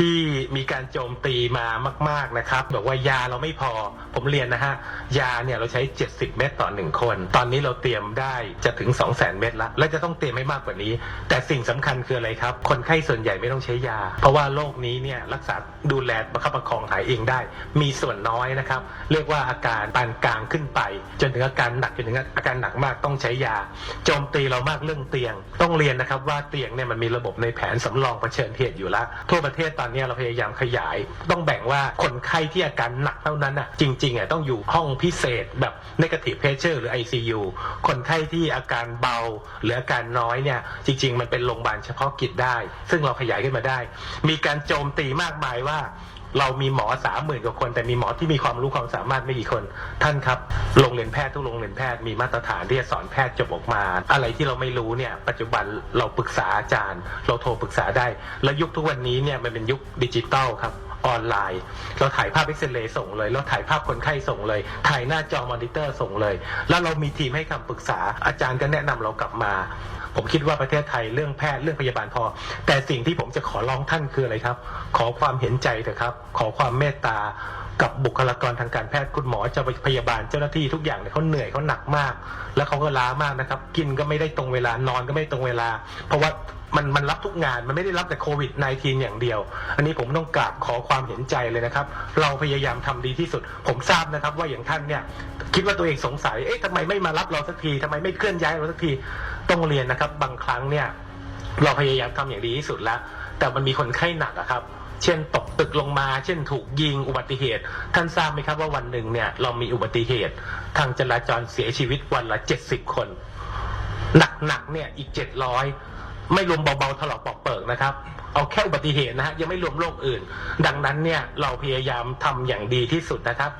ที่มีการโจมตีมามาก ๆนะครับบอกว่ายาเราไม่พอ ผมเรียนนะฮะยาเนี่ยเราใช้ 70 เม็ดต่อหนึ่งคน ตอนนี้เราเตรียมได้จะถึง 2 0 0 0 0 0 เม็ดละและจะต้องเตรียมให้มากกว่านี้ แต่สิ่งสำคัญคืออะไรครับ คนไข้ส่วนใหญ่ไม่ต้องใช้ยา เพราะว่าโรคนี้เนี่ยรักษาดูแลประคับประคองหายเองได้ มีส่วนน้อยนะครับเรียกว่าอาการปานกลางขึ้นไป จนถึงอาการหนักจนถึงอาการหนักมากต้องใช้ยา โจมตีเรามากเรื่องเตียง ต้องเรียนนะครับว่าเตียงเนี่ยมันมีระบบในแผนสำรองเผชิญเหตุอยู่แล้วทั่วประเทศตอนนี้เราพยายามขยาย ต้องแบ่งว่าคนไข้ที่อาการหนักเท่านั้นอะจริงๆอะต้องอยู่ห้องพิเศษแบบ negative pressure หรือ ICU คนไข้ที่อาการเบา หรืออาการน้อยเนี่ยจริง ๆ มันเป็นโรงพยาบาลเฉพาะกิจได้ ซึ่งเราขยายขึ้นมาได้ มีการโจมตีมากมายว่า เรามีหมอสามหมื่นกว่าคน แต่มีหมอที่มีความรู้ความสามารถไม่กี่คน ท่านครับโรงเรียนแพทย์ทุกโรงเรียนแพทย์มีมาตรฐานที่จะสอนแพทย์จบออกมา อะไรที่เราไม่รู้เนี่ยปัจจุบันเราปรึกษาอาจารย์ เราโทรปรึกษาได้ แล้วยุคทุกวันนี้เนี่ยมันเป็นยุคดิจิตอลครับออนไลน์ เราถ่ายภาพเอ็กซเรย์ส่งเลย เราถ่ายภาพคนไข้ส่งเลย ถ่ายหน้าจอมอนิเตอร์ส่งเลย แล้วเรามีทีมให้คำปรึกษาอาจารย์ก็แนะนำเรากลับมา ผมคิดว่าประเทศไทยเรื่องแพทย์เรื่องพยาบาลพอ แต่สิ่งที่ผมจะขอร้องท่านคืออะไรครับ ขอความเห็นใจเถอะครับ ขอความเมตตากับบุคลากรทางการแพทย์คุณหมอเจ้าพยาบาลเจ้าหน้าที่ทุกอย่างเนี่ยเขาเหนื่อยเขาหนักมาก แล้วเขาก็ล้ามากนะครับ กินก็ไม่ได้ตรงเวลานอนก็ไม่ตรงเวลา เพราะว่า มันมันรับทุกงานมันไม่ได้รับแต่โควิด -19 อย่างเดียว อันนี้ผมต้องกราบขอความเห็นใจเลยนะครับ เราพยายามทำดีที่สุด ผมทราบนะครับ ว่าอย่างท่านเนี่ยคิดว่าตัวเองสงสัยเอ๊ะทำไมไม่มารับเราสักทีทำไมไม่เคลื่อนย้ายเราสักทีต้องเรียนนะครับ บางครั้งเนี่ยเราพยายามทำอย่างดีที่สุดแล้ว แต่มันมีคนไข้หนักอะครับเช่นตกตึกลงมา เช่นถูกยิงอุบัติเหตุ ท่านทราบไหมครับว่าวันหนึ่งเนี่ยเรามีอุบัติเหตุ ทางจราจรเสียชีวิตวันละ 70 คน หนักๆเนี่ยอีก 700 ไม่รวมเบาๆถลอกปอกเปิกนะครับ เอาแค่อุบัติเหตุนะฮะยังไม่รวมโรคอื่น ดังนั้นเนี่ยเราพยายามทำอย่างดีที่สุดนะครับ